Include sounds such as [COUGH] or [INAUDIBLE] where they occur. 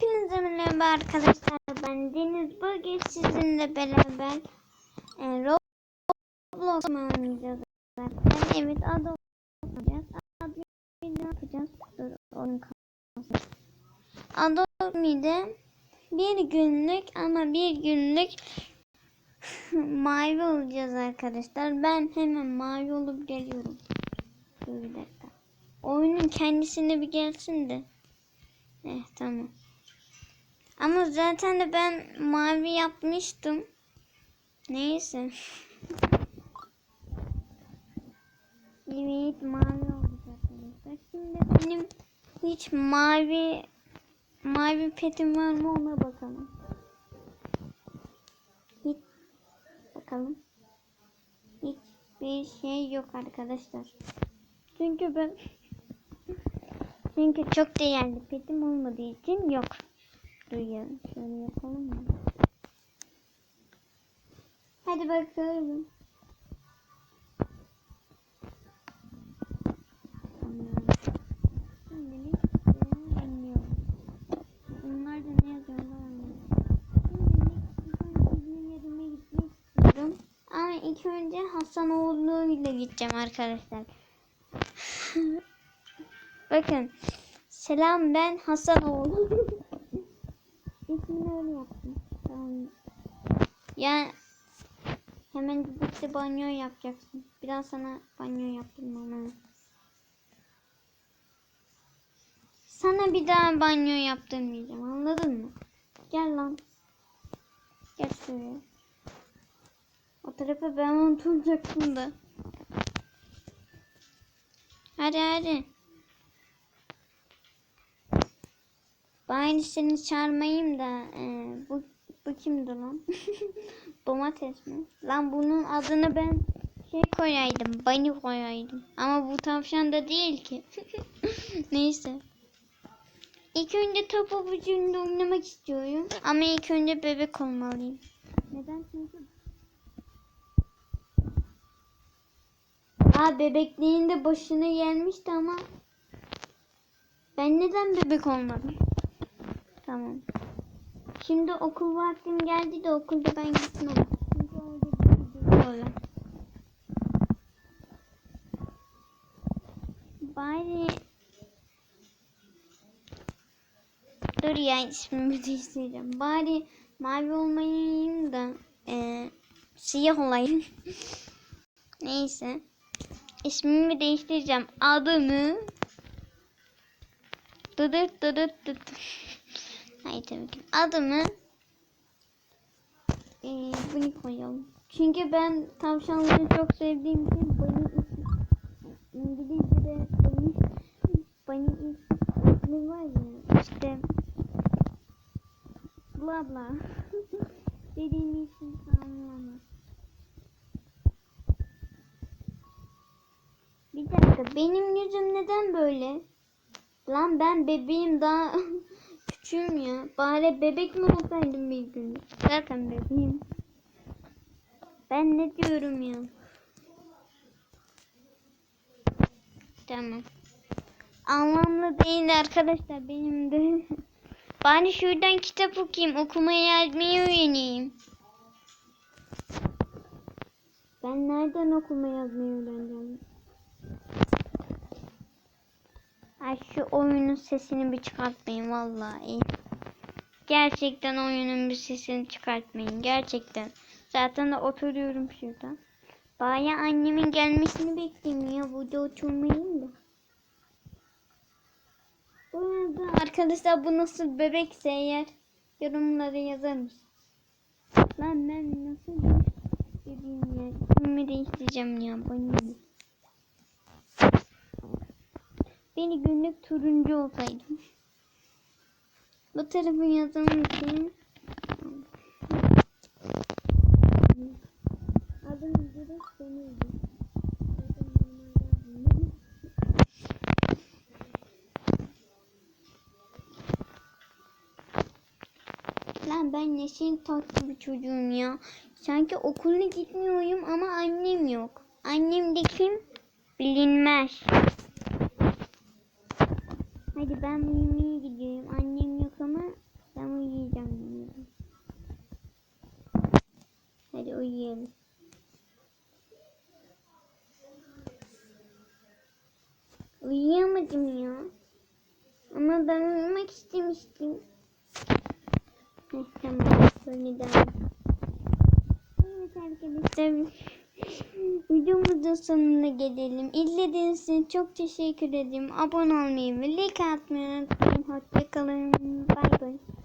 Hepinize merhaba arkadaşlar. Ben Deniz. Bugün sizinle beraber e, Roblox oynayacağız? Evet adı oynayacağız. Adı ne yapacağız? Dur oyun kalsın. Adobe'de bir günlük ama bir günlük [LAUGHS] mavi olacağız arkadaşlar. Ben hemen mavi olup geliyorum. Dur bir dakika. Oyunun kendisine bir gelsin de. Eh tamam. Ama zaten de ben mavi yapmıştım. Neyse. evet mavi oldu arkadaşlar. Şimdi benim hiç mavi mavi petim var mı ona bakalım. Hiç bakalım. Hiçbir şey yok arkadaşlar. Çünkü ben çünkü çok değerli petim olmadığı için yok. Duyuyorum. Şöyle yapalım mı? Hadi bakalım. İlk önce Hasanoğlu ile gideceğim arkadaşlar. [LAUGHS] Bakın. Selam ben Hasanoğlu. [LAUGHS] İsmini yaptım. Tamam. Ya hemen gitti banyo yapacaksın. Biraz sana banyo yaptım ama. Sana bir daha banyo yaptırmayacağım. Anladın mı? Gel lan. Gel şuraya. O tarafa ben oturacaktım da. Hadi hadi. Ben seni çağırmayayım da e, bu bu kimdi lan? [LAUGHS] Domates mi? Lan bunun adını ben şey koyaydım. Bani koyaydım. Ama bu tavşan da değil ki. [LAUGHS] Neyse. İlk önce top avucunda oynamak istiyorum. Ama ilk önce bebek olmalıyım. Neden? Çünkü Aa bebekliğinde başını yenmişti ama ben neden bebek olmadım? Tamam. Şimdi okul vaktim geldi de okulda ben gitmem. Çünkü orada. Bari Dur ya ismimi değiştireceğim. Bari mavi olmayayım da e, siyah olayım. [LAUGHS] Neyse. İsmimi değiştireceğim. Adımı Dıdırt dıdırt dıdırt. Tabii ki. Adımı ee, bunu koyalım. Çünkü ben tavşanları çok sevdiğim için bunny İngilizce'de bunny bunny ismi var ya işte bla bla [LAUGHS] dediğim için anlamaz. Bir dakika benim yüzüm neden böyle? Lan ben bebeğim daha [LAUGHS] küçüğüm ya. Bari bebek mi olsaydım bir gün? Zaten bebeğim. Ben ne diyorum ya? Tamam. Anlamlı değil arkadaşlar benim de. [LAUGHS] Bari şuradan kitap okuyayım. Okumayı yazmayı öğreneyim. Ben nereden okuma yazmayı öğreneceğim? Ay şu oyunun sesini bir çıkartmayın vallahi. Gerçekten oyunun bir sesini çıkartmayın. Gerçekten. Zaten de oturuyorum şurada. Baya annemin gelmesini bekleyeyim ya. Burada oturmayayım da. Bu arada arkadaşlar bu nasıl bebekse eğer yorumlara yazar? Lan ben nasıl bir bebeğim ya. İsmimi değiştireceğim ya. Bana ne? Beni günlük turuncu olsaydım. Bu tarafı yazalım için. Adım direkt Denizli. Lan ben neşin tatlı bir çocuğum ya. Sanki okuluna gitmiyorum ama annem yok. Annem de kim? Bilinmez. Hadi ben uyumaya gidiyorum. Annem yok ama ben uyuyacağım. Hadi uyuyalım. Uyuyamadım ya. Ama ben uyumak istemiştim. Heh, tamam. Sonra devam. Evet arkadaşlar. Videomuzun sonuna gelelim. İzlediğiniz için çok teşekkür ederim. Abone olmayı ve like atmayı unutmayın. Hoşçakalın. Bay bay.